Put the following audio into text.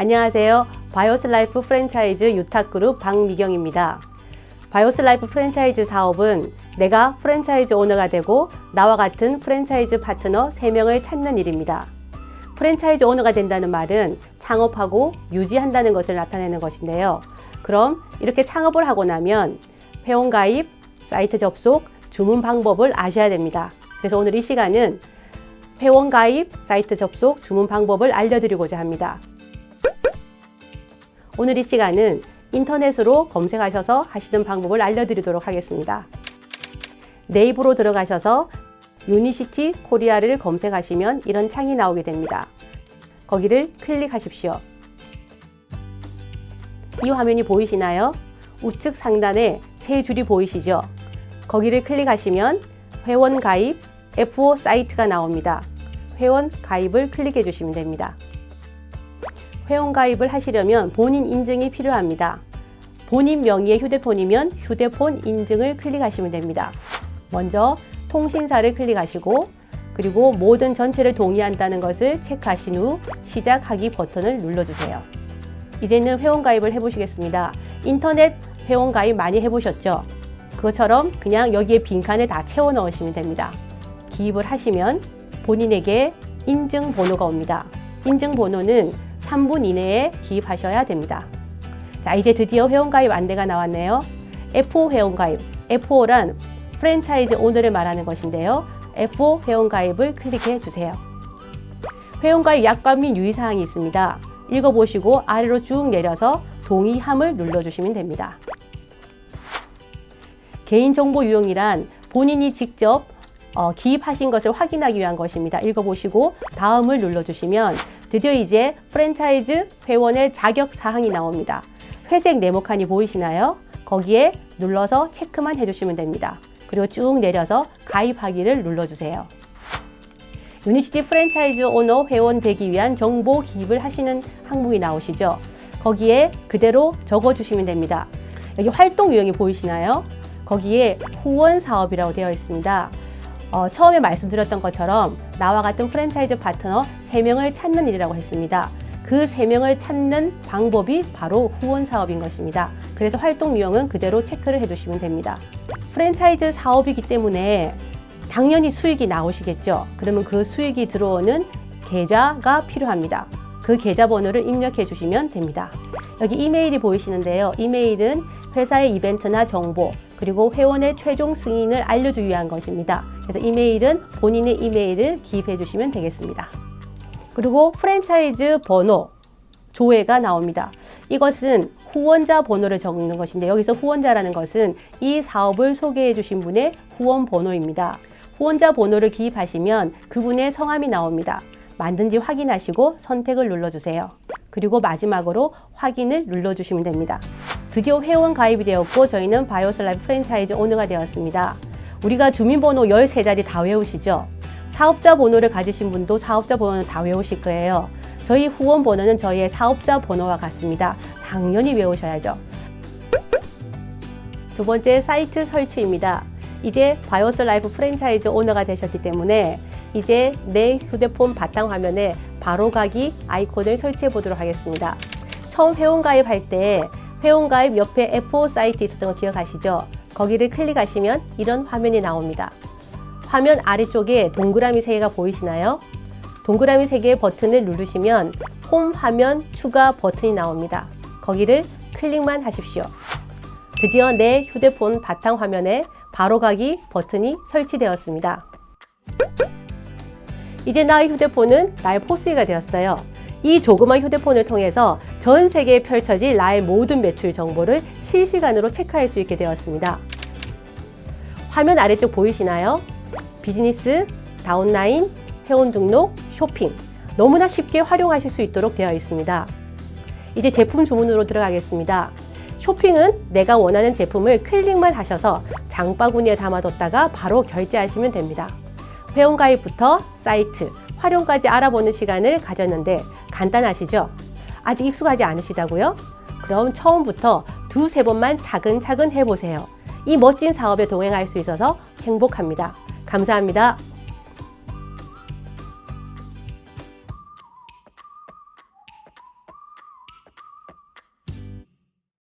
안녕하세요. 바이오스 라이프 프랜차이즈 유탁그룹 박미경입니다. 바이오스 라이프 프랜차이즈 사업은 내가 프랜차이즈 오너가 되고 나와 같은 프랜차이즈 파트너 3명을 찾는 일입니다. 프랜차이즈 오너가 된다는 말은 창업하고 유지한다는 것을 나타내는 것인데요. 그럼 이렇게 창업을 하고 나면 회원 가입, 사이트 접속, 주문 방법을 아셔야 됩니다. 그래서 오늘 이 시간은 회원 가입, 사이트 접속, 주문 방법을 알려드리고자 합니다. 오늘 이 시간은 인터넷으로 검색하셔서 하시는 방법을 알려드리도록 하겠습니다. 네이버로 들어가셔서 유니시티 코리아를 검색하시면 이런 창이 나오게 됩니다. 거기를 클릭하십시오. 이 화면이 보이시나요? 우측 상단에 세 줄이 보이시죠? 거기를 클릭하시면 회원 가입 F5 사이트가 나옵니다. 회원 가입을 클릭해 주시면 됩니다. 회원 가입을 하시려면 본인 인증이 필요합니다. 본인 명의의 휴대폰이면 휴대폰 인증을 클릭하시면 됩니다. 먼저 통신사를 클릭하시고 그리고 모든 전체를 동의한다는 것을 체크하신 후 시작하기 버튼을 눌러주세요. 이제는 회원 가입을 해보시겠습니다. 인터넷 회원 가입 많이 해보셨죠? 그것처럼 그냥 여기에 빈칸을 다 채워 넣으시면 됩니다. 기입을 하시면 본인에게 인증 번호가 옵니다. 인증 번호는 3분 이내에 기입하셔야 됩니다. 자, 이제 드디어 회원가입 안내가 나왔네요. F5 회원가입. F5란 프랜차이즈 오너를 말하는 것인데요. F5 회원가입을 클릭해 주세요. 회원가입 약관 및 유의사항이 있습니다. 읽어보시고 아래로 쭉 내려서 동의함을 눌러주시면 됩니다. 개인정보 유용이란 본인이 직접 어, 기입하신 것을 확인하기 위한 것입니다. 읽어보시고 다음을 눌러주시면 드디어 이제 프랜차이즈 회원의 자격 사항이 나옵니다. 회색 네모칸이 보이시나요? 거기에 눌러서 체크만 해주시면 됩니다. 그리고 쭉 내려서 가입하기를 눌러주세요. 유니시티 프랜차이즈 오너 회원 되기 위한 정보 기입을 하시는 항목이 나오시죠? 거기에 그대로 적어주시면 됩니다. 여기 활동 유형이 보이시나요? 거기에 후원 사업이라고 되어 있습니다. 어, 처음에 말씀드렸던 것처럼 나와 같은 프랜차이즈 파트너 3명을 찾는 일이라고 했습니다. 그 3명을 찾는 방법이 바로 후원 사업인 것입니다. 그래서 활동 유형은 그대로 체크를 해두시면 됩니다. 프랜차이즈 사업이기 때문에 당연히 수익이 나오시겠죠. 그러면 그 수익이 들어오는 계좌가 필요합니다. 그 계좌번호를 입력해 주시면 됩니다. 여기 이메일이 보이시는데요. 이메일은 회사의 이벤트나 정보, 그리고 회원의 최종 승인을 알려주기 위한 것입니다. 그래서 이메일은 본인의 이메일을 기입해 주시면 되겠습니다. 그리고 프랜차이즈 번호, 조회가 나옵니다. 이것은 후원자 번호를 적는 것인데 여기서 후원자라는 것은 이 사업을 소개해 주신 분의 후원 번호입니다. 후원자 번호를 기입하시면 그분의 성함이 나옵니다. 맞는지 확인하시고 선택을 눌러주세요. 그리고 마지막으로 확인을 눌러주시면 됩니다. 드디어 회원 가입이 되었고 저희는 바이오스 라이프 프랜차이즈 오너가 되었습니다. 우리가 주민번호 13자리 다 외우시죠? 사업자 번호를 가지신 분도 사업자 번호는 다 외우실 거예요. 저희 후원 번호는 저희의 사업자 번호와 같습니다. 당연히 외우셔야죠. 두 번째 사이트 설치입니다. 이제 바이오스 라이프 프랜차이즈 오너가 되셨기 때문에 이제 내 휴대폰 바탕 화면에 바로 가기 아이콘을 설치해 보도록 하겠습니다. 처음 회원 가입할 때 회원 가입 옆에 F5 사이트 있었던 거 기억하시죠? 거기를 클릭하시면 이런 화면이 나옵니다. 화면 아래쪽에 동그라미 3개가 보이시나요? 동그라미 3개의 버튼을 누르시면 홈 화면 추가 버튼이 나옵니다. 거기를 클릭만 하십시오. 드디어 내 휴대폰 바탕 화면에 바로 가기 버튼이 설치되었습니다. 이제 나의 휴대폰은 나의 포스가 되었어요. 이 조그만 휴대폰을 통해서 전 세계에 펼쳐질 나의 모든 매출 정보를 실시간으로 체크할 수 있게 되었습니다. 화면 아래쪽 보이시나요? 비즈니스, 다운라인, 회원 등록, 쇼핑. 너무나 쉽게 활용하실 수 있도록 되어 있습니다. 이제 제품 주문으로 들어가겠습니다. 쇼핑은 내가 원하는 제품을 클릭만 하셔서 장바구니에 담아뒀다가 바로 결제하시면 됩니다. 회원가입부터 사이트, 활용까지 알아보는 시간을 가졌는데 간단하시죠? 아직 익숙하지 않으시다고요? 그럼 처음부터 두세 번만 차근차근 해보세요. 이 멋진 사업에 동행할 수 있어서 행복합니다. 감사합니다.